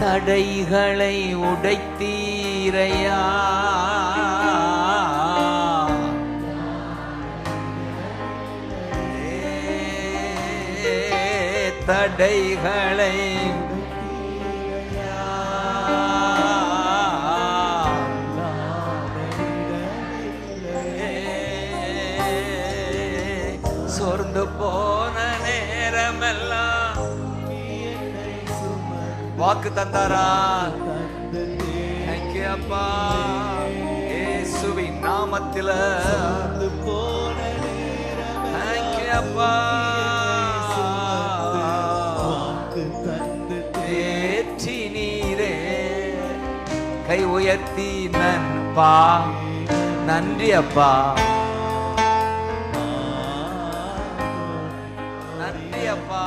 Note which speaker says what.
Speaker 1: தடைகளை உடைத்தீரையா? தடைகளை சோர்ந்து போன நேரமெல்லாம் வாக்கு தந்தாரா? தேங்க்யூ அப்பா. இயேசுவின் நாமத்தில். போன தேங்க்யூ அப்பா. கை உயர்த்தி நன்பா நன்றி அப்பா. நன்றி அப்பா.